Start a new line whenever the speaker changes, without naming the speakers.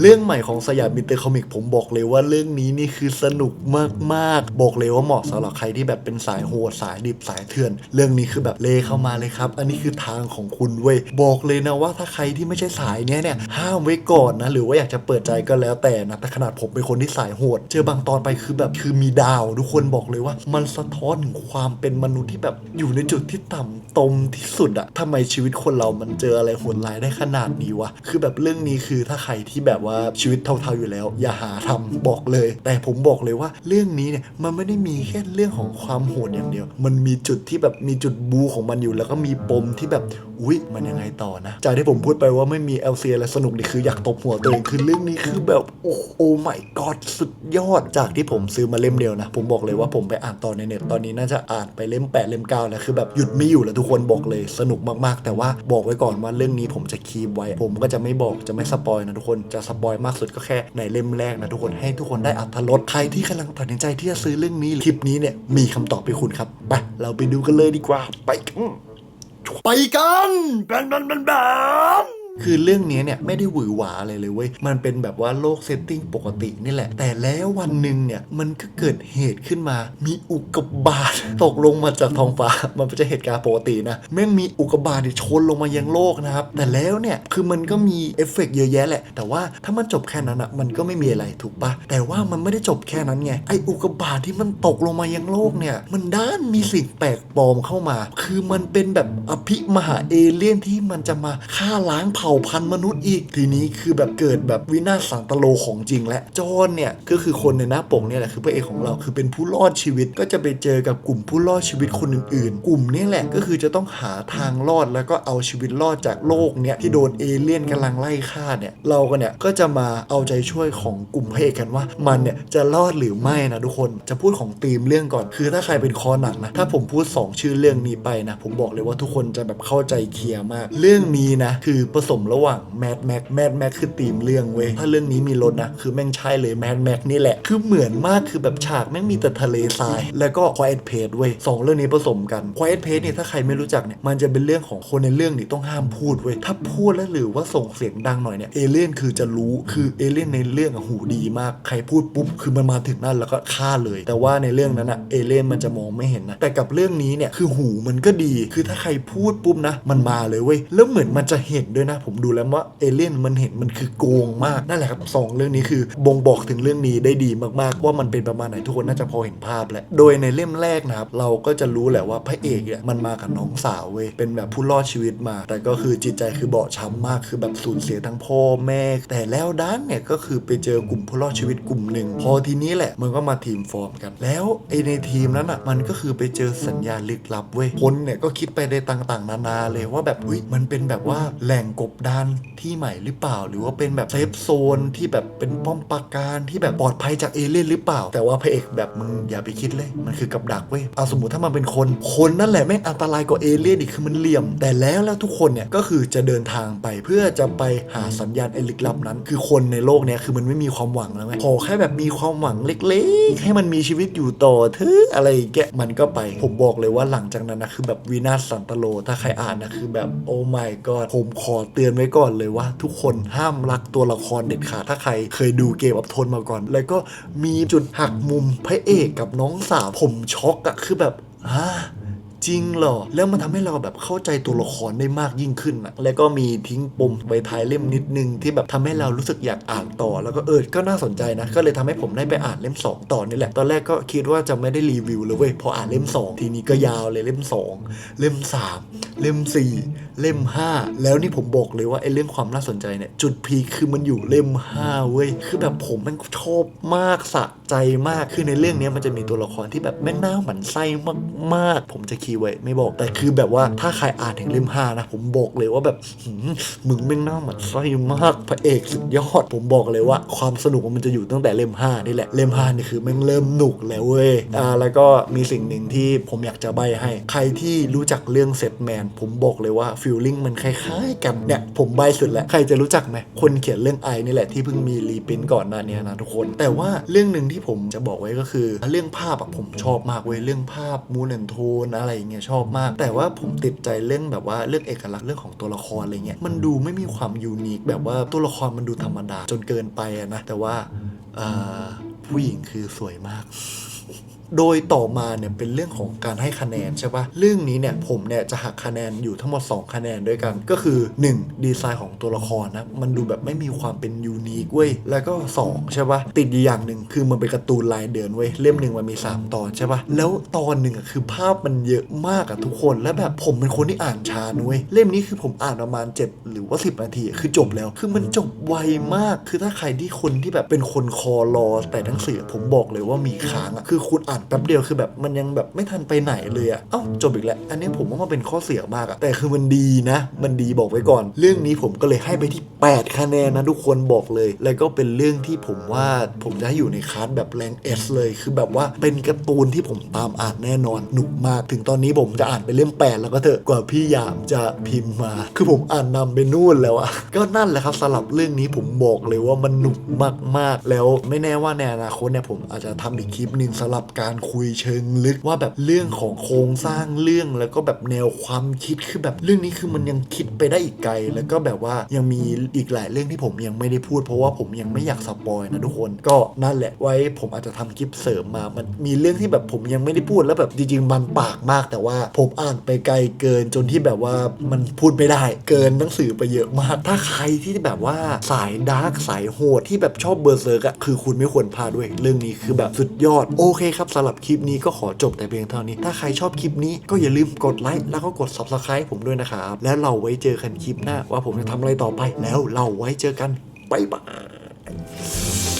เรื่องใหม่ของสยามมิเตอร์คอมิกผมบอกเลยว่าเรื่องนี้นี่คือสนุกมากๆ บอกเลยว่าเหมาะสำหรับใครที่แบบเป็นสายโหดสายดิบสายเถื่อน เรื่องนี้คือแบบเลเข้ามาเลยครับ อันนี้คือทางของคุณเว้ยบอกเลยนะว่าถ้าใครที่ไม่ใช่สายเนี้ยเนี่ยห้ามไว้ก่อนนะหรือว่าอยากจะเปิดใจก็แล้วแต่นะแต่ขนาดผมเป็นคนที่สายโหด เจอบางตอนไปคือแบบคือมีดาว ทุกคนบอกเลยว่า มันสะท้อนถึงความเป็นมนุษย์ที่แบบอยู่ในจุดที่ต่ำตมที่สุดอะทำไมชีวิตคนเรามันเจออะไรโหดร้ายได้ขนาดนี้วะคือแบบเรื่องนี้คือถ้าใครที่แบบว่าชีวิตเท่าๆอยู่แล้ว อย่าหาทำบอกเลย แต่ผมบอกเลยว่าเรื่องนี้เนี่ยมันไม่ได้มีแค่เรื่องของความโหดอย่างเดียว มันมีจุดที่แบบมีจุดบูของมันอยู่ แล้วก็มีปมที่แบบอุ๊ยมันยังไงต่อนะจากที่ผมพูดไปว่าไม่มี LC อะไรสนุกนี่คืออยากตบหัวตัวเองคือเรื่องนี้คือแบบโอ้โอ้ my god สุดยอดจากที่ผมซื้อมาเล่มเดียวนะ ผมบอกเลยว่าผมไปอ่านต่อในเน็ตตอนนี้น่าจะอ่านไปเล่ม 8 เล่ม9แล้วคือแบบหยุดไม่อยู่แล้วทุกคนบอกเลยสนุกมากๆ แต่ว่าบอกไว้ก่อนว่าเรื่องนี้ผมจะคีบไว้ ผมก็จะไม่บอกจะไม่สปอยนะทุกคนจะสปอยมากสุดก็แค่ในเล่มแรกนะทุกคนให้ทุกคนได้อัธรสใครที่กำลังตัดสินใจที่จะซื้อเรื่องนี้คลิปนี้เนี่ยมีคำตอบไปคุณครับไปเราไปดูกันเลยดีกว่าไปกันไปกันแบนแบนแบนแบน คือเรื่องนี้เนี่ยไม่ได้หวือหวาอะไรเลยเว้ย มันเป็นแบบว่าโลกเซตติ้งปกตินี่แหละ แต่แล้ววันหนึ่งเนี่ยมันก็เกิดเหตุขึ้นมา มีอุกกาบาตตกลงมาจากท้องฟ้า มันไม่ใช่เหตุการณ์ปกตินะแม่งมีอุกกาบาตเนี่ยชนลงมายังโลกนะครับ แต่แล้วเนี่ยคือมันก็มีเอฟเฟกต์เยอะแยะแหละ แต่ว่าถ้ามันจบแค่นั้นอะมันก็ไม่มีอะไรถูกปะแต่ว่ามันไม่ได้จบแค่นั้นไงไออุกกาบาตที่มันตกลงมายังโลกเนี่ย มันด้านมีสิ่งแปลกปลอมเข้ามา คือมันเป็นแบบอภิมหาเอเลี่ยนที่มันจะมาฆ่าล้างเผ่า่าพันธุ์มนุษย์อีก ทีนี้คือแบบเกิดแบบวินาศสันตโลของจริงและจอนเนี่ยก็คือคนในหน้าปกเนี่ยแหละคือพระเอกของเราคือเป็นผู้รอดชีวิตก็จะไปเจอกับกลุ่มผู้รอดชีวิตคนอื่นๆ กลุ่มนี้แหละก็คือจะต้องหาทางรอดแล้วก็เอาชีวิตรอดจากโลกเนี่ยที่โดนเอเลี่ยนกำลังไล่ฆ่าเนี่ยเราก็เนี่ยก็จะมาเอาใจช่วยของกลุ่มพระเอกกันว่า มันเนี่ยจะรอดหรือไม่นะทุกคนจะพูดของธีมเรื่องก่อน คือถ้าใครเป็นคอหนังนะถ้าผมพูด 2 ชื่อเรื่องนี้ไปนะผมบอกเลยว่าทุกคนจะแบบเข้าใจเคลียร์มาก เรื่องนี้นะคือผสมระหว่างแมดแม็กแมดแม็กคือธีมเรื่องเว้ยถ้าเรื่องนี้มีรถนะคือแม่งใช่เลยแมดแม็กนี่แหละ คือเหมือนมากคือแบบฉากแม่งมีแต่ทะเลทราย แล้วก็ Quiet Place เว้ยสองเรื่องนี้ผสมกัน Quiet Place เนี่ยถ้าใครไม่รู้จักเนี่ยมันจะเป็นเรื่องของคนในเรื่องนี่ต้องห้ามพูดเว้ยถ้าพูดแล้วหรือว่าส่งเสียงดังหน่อยเนี่ยเอเลี่ยนคือจะรู้คือเอเลี่ยนในเรื่องอะหูดีมากใครพูดปุ๊บคือมันมาถึงนั่นแล้วก็ฆ่าเลย แต่ว่าในเรื่องนั้นอะเอเลี่ยนมันจะมองไม่เห็นนะแต่กับเรื่องนี้เนี่ยคือหูมันก็ดี คือถ้าใครพูดปุ๊บนะ มันมาเลยเว้ยแล้วเหมือนมันจะเห็นด้วยนะผมดูแล้วว่าเอเลี่ยนมันเห็นมันคือโกงมากนั่นแหละครับสองเรื่องนี้คือบ่งบอกถึงเรื่องนี้ได้ดีมากๆ ว่ามันเป็นประมาณไหนทุกคนน่าจะพอเห็นภาพแหละโดยในเล่มแรกนะครับเราก็จะรู้แหละว่าพระเอกเนี่ยมันมากับน้องสาวเว้ยเป็นแบบผู้รอดชีวิตมา แต่ก็คือจิตใจคือเบาช้ำมากคือแบบสูญเสียทั้งพ่อแม่ แต่แล้วด้านเนี่ยก็คือไปเจอกลุ่มผู้รอดชีวิตกลุ่มหนึ่งพอทีนี้แหละมันก็มาทีมฟอร์มกัน แล้วไอในทีมนั้นอะมันก็คือไปเจอสัญญาณลึกลับเว้ยคนเนี่ยก็คิดไปในต่างๆ นานาเลยว่าแบบอุ้ยมันเป็นแบบว่าแหล่งกบดานที่ใหม่หรือเปล่า หรือว่าเป็นแบบเซฟโซนที่แบบเป็นป้อมปราการที่แบบปลอดภัยจากเอเลี่ยนหรือเปล่า แต่ว่าพระเอกแบบมึงอย่าไปคิดเลยมันคือกับดักเว้ยเอาสมมติถ้ามันเป็นคนคนนั่นแหละแม่งอันตรายกว่าเอเลี่ยนอีกคือมันเหลี่ยม แต่แล้วแล้วทุกคนเนี่ยก็คือจะเดินทางไปเพื่อจะไปหาสัญญาณไอลึกลับนั้น คือคนในโลกเนี้ยคือมันไม่มีความหวังแล้วไงขอแค่แบบมีความหวังเล็ก ๆ ให้มันมีชีวิตอยู่ต่อเถอะอะไรอย่างเงี้ยมันก็ไป ผมบอกเลยว่าหลังจากนั้นนะคือแบบวินาศสันตโลถ้าใครอ่านนะคือแบบโอ้ my god ผมขอเตือนไว้ก่อนเลยว่า ทุกคนห้ามรักตัวละครเด็ดขาดถ้าใครเคยดูเกมอัพทนมาก่อน แล้วก็มีจุดหักมุมพระเอกกับน้องสาวผมช็อกอะคือแบบฮะ จริงเหรอ แล้วมันทำให้เราแบบเข้าใจตัวละครได้มากยิ่งขึ้นอะแล้วก็มีทิ้งปมไว้ท้ายเล่มนิดนึงที่แบบทำให้เรารู้สึกอยากอ่านต่อ แล้วก็เออ ก็น่าสนใจนะ ก็เลยทำให้ผมได้ไปอ่านเล่ม 2 ต่อนี่แหละ ตอนแรกก็คิดว่าจะไม่ได้รีวิวเลยเว้ย พออ่านเล่ม 2 ทีนี้ก็ยาวเลยเล่ม 2 เล่ม 3 เล่ม 4 เล่ม 5 แล้วนี่ผมบอกเลยว่าไอ้เรื่องความน่าสนใจเนี่ยจุดพีคคือมันอยู่เล่ม 5 เว้ย คือแบบผมแมันชอบมากสะใจมากคือในเรื่องนี้มันจะมีตัวละครที่แบบแม่งน่าหมันไส้มากๆ ผมจะคีย์ไว้ไม่บอก แต่คือแบบว่าถ้าใครอ่านถึงเล่ม5นะ ผมบอกเลยว่าแบบมึงแม่งน่าหมันไส้มากพระเอกสุดยอด ผมบอกเลยว่าความสนุกมันจะอยู่ตั้งแต่เล่ม5นี่แหละเล่ม5นี่คือแม่งเริ่มหนุกแล้วเว้ยอ่าแล้วก็มีสิ่งหนึ่งที่ผมอยากจะใบให้ ใครที่รู้จักเรื่องเซตแมนผมบอกเลยว่าฟิลลิ่งมันคล้ายๆกันเนี่ยผมใบสุดแล้วใครจะรู้จักไหมคนเขียนเรื่องไอนี่แหละที่เพิ่งมีรีปินท์ก่อนหน้านี้นะทุกคน แต่ว่าเรื่องหนึ่งที่ที่ผมจะบอกไว้ก็คือเรื่องภาพอะผมชอบมากเว้ยเรื่องภาพมูนแอนโทนอะไรอย่างเงี้ยชอบมาก แต่ว่าผมติดใจเรื่องแบบว่าเรื่องเอกลักษณ์เรื่องของตัวละครอะไรเงี้ยมันดูไม่มีความยูนิคแบบว่าตัวละครมันดูธรรมดาจนเกินไปอะนะแต่ว่าผู้หญิงคือสวยมาก โดยต่อมาเนี่ยเป็นเรื่องของการให้คะแนนใช่ปะเรื่องนี้เนี่ยผมเนี่ยจะหักคะแนนอยู่ทั้งหมด 2 คะแนนด้วยกัน ก็คือ 1. ดีไซน์ของตัวละครนะมันดูแบบไม่มีความเป็นยูนิคเว้ยแล้วก็ 2 ใช่ปะติดอยู่อย่างหนึ่งคือมันเป็นการ์ตูนลายเดินเว้ยเล่มหนึ่งมันมี 3 ตอนใช่ปะแล้วตอนหนึ่งอะคือภาพมันเยอะมากอะทุกคนแล้วแบบผมเป็นคนที่อ่านช้านุ้ยเล่มนี้คือผมอ่านประมาณ 7 หรือว่า 10 นาทีคือจบแล้ว คือมันจบไวมาก คือถ้าใครที่คนที่แบบเป็นคนคอรอแต่หนังสือผมบอกเลยว่ามีค้างอะคือคุณอ่านแป๊บเดียวคือแบบมันยังแบบไม่ทันไปไหนเลยอะเอ้าจบอีกแล้วอันนี้ผมว่ามันเป็นข้อเสียมากอะแต่คือมันดีนะ มันดีบอกไว้ก่อน เรื่องนี้ผมก็เลยให้ไปที่ 8 คะแนนนะทุกคนบอกเลย แล้วก็เป็นเรื่องที่ผมว่าผมจะให้อยู่ในคลาสแบบแรงเอสเลย คือแบบว่าเป็นการ์ตูนที่ผมตามอ่านแน่นอนหนุกมากถึงตอนนี้ผมจะอ่านไปเล่ม8แล้วก็เถอะกว่าพี่ยามจะพิมพ์มา คือผมอ่านนำไปนู่นแล้วอะก็นั่นแหละครับสำหรับเรื่องนี้ผมบอกเลยว่ามันหนุกมากๆ แล้วไม่แน่ว่าในอนาคตเนี่ยผมอาจจะทำอีกคลิปหนึ่งสำหรับการคุยเชิงลึกว่าแบบเรื่องของโครงสร้างเรื่องแล้วก็แบบแนวความคิดคือแบบเรื่องนี้คือมันยังคิดไปได้อีกไกล แล้วก็แบบว่ายังมีอีกหลายเรื่องที่ผมยังไม่ได้พูด เพราะว่าผมยังไม่อยากสปอยนะทุกคนก็นั่นแหละไว้ผมอาจจะทำคลิปเสริมมา มันมีเรื่องที่แบบผมยังไม่ได้พูดแล้วแบบจริงๆมันปากมาก แต่ว่าผมอ่านไปไกลเกินจนที่แบบว่ามันพูดไม่ได้ เกินหนังสือไปเยอะมาก ถ้าใครที่แบบว่าสายดาร์กสายโหดที่แบบชอบเบอร์เซิร์กอะคือคุณไม่ควรพลาดด้วย เรื่องนี้คือแบบสุดยอดโอเคครับสำหรับคลิปนี้ก็ขอจบแต่เพียงเท่านี้ ถ้าใครชอบคลิปนี้ก็อย่าลืมกดไลค์แล้วก็กด subscribe ผมด้วยนะครับ แล้วเราไว้เจอกันคลิปหน้าว่าผมจะทำอะไรต่อไป แล้วเราไว้เจอกันบ๊ายบาย